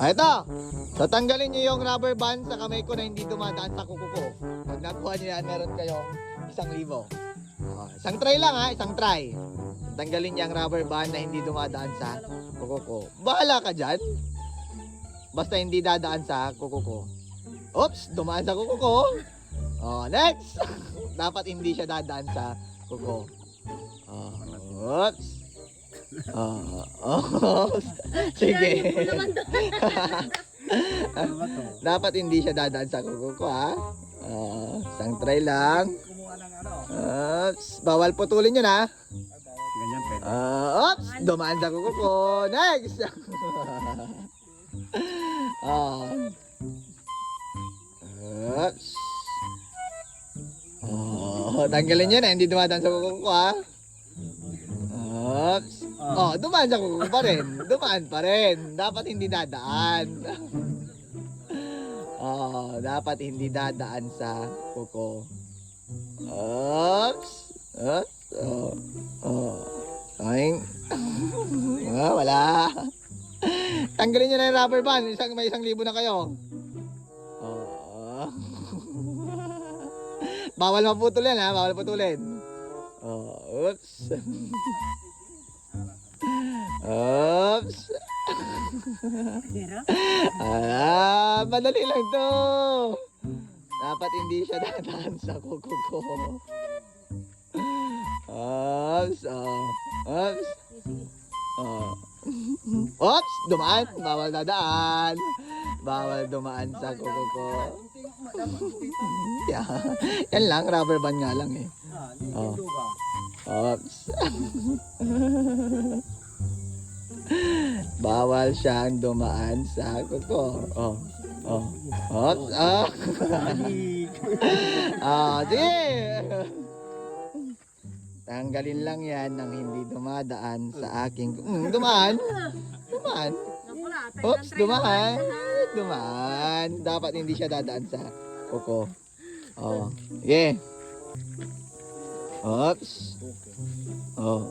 Ah, ito. So, tanggalin yung rubber band sa kamay ko na hindi dumadaan sa kuko ko. Pag nakuha nyo yan, meron kayong isang libo. Oh, isang try lang ha, isang try. Tanggalin niya ang rubber band na hindi dumadaan sa kuko ko. Bahala ka dyan. Basta hindi dadaan sa kuko ko. Oops, dumaan sa kuko ko. Oh, next. Dapat hindi siya dadaan sa kuko. Oh, oops. Oh, oh. Sige. Ano ba to? Dapat hindi siya dadaan sa kuko ko ha. Ah, isang try lang. Oops, bawal putulin yun ha. Ganyan pwede. Ah, oops, dumaan sa kuko ko. Next. ah. Oops. Oh, tanggalin yun ha. Hindi dumadaan sa kuko ko ha. Oops. Oh, dumaan sa kuko pa rin. Dumaan pa rin. Dapat hindi dadaan. Oh, dapat hindi dadaan sa kuko. Oops. Oops. Oh. Oh. Oing. ah, wala. Tanggalin niyo na yung rubber band. Isang, may isang libo na kayo. Oh. Bawal maputol yan ha. Bawal putulin. Oh, oops. oops. Ah, madali lang to. Dapat hindi siya dadaan sa kuko ko. Oops. Oh. Oops. Oh. Oops! Dumaan! Bawal dadaan! Bawal dumaan sa kuko ko. Yeah. Yan lang, rubber band nga lang eh. Oh. Oops. Bawal siyang dumaan sa kuko. Oh. Oh. Oops. Ah. ah, sige. Tanggalin lang yan nang hindi dumadaan sa aking... Mm, dumaan. Dumaan. Oops, dumaan. Dumaan. Dapat hindi siya dadaan sa kuko. Oh. Yeah. Oops. Oh.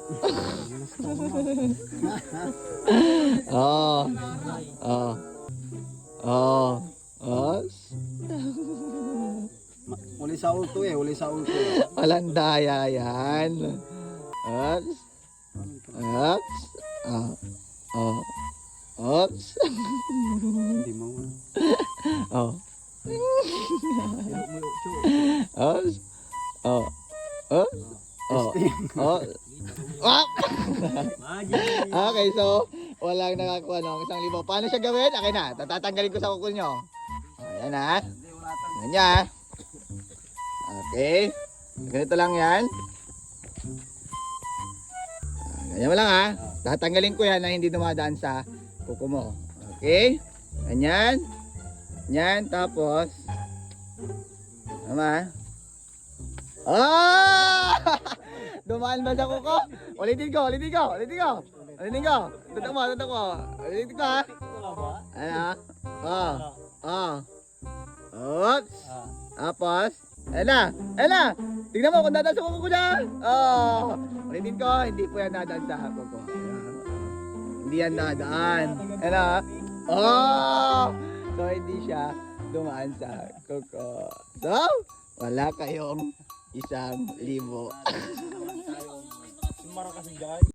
oh. Oh. Oh. Oops. Uli sa ulto eh, uli sa ulto eh. Walang daya yan. Oops. Oops. Oh. Oh. Oops. Hindi mo. Oh. Oops. Oh. Oh. Oh. Ah! Okay, so walang nakakuha ng isang libo. Paano siya gawin? Okay na, tatatanggalin ko sa kuko nyo. Ayan ha. Tang- Ayan niya. Okay. Ganito lang yan. Ah, Ganyan mo lang ha. Tatanggalin ko yan na hindi dumadaan sa kuko mo. Okay? Ganyan. Ganyan. Tapos. Tama. Ah! Dumaan ba sa kuko? Ulitin ko, ulitin ko, ulitin ko. Ulitin ko. Tutok mo, tutok mo. Ulitin ko ha. Ano? Oh. Oh. Oops. Tapos, na, ayan na. Tingnan mo kung dadaan sa kuko ko dyan. Oh. Ulitin ko, hindi po yan dadaan sa kuko. Hindi yan dadaan. Na. Oh. So, hindi siya dumaan sa kuko. So, wala kayong isang libo. Mara kasi dyan.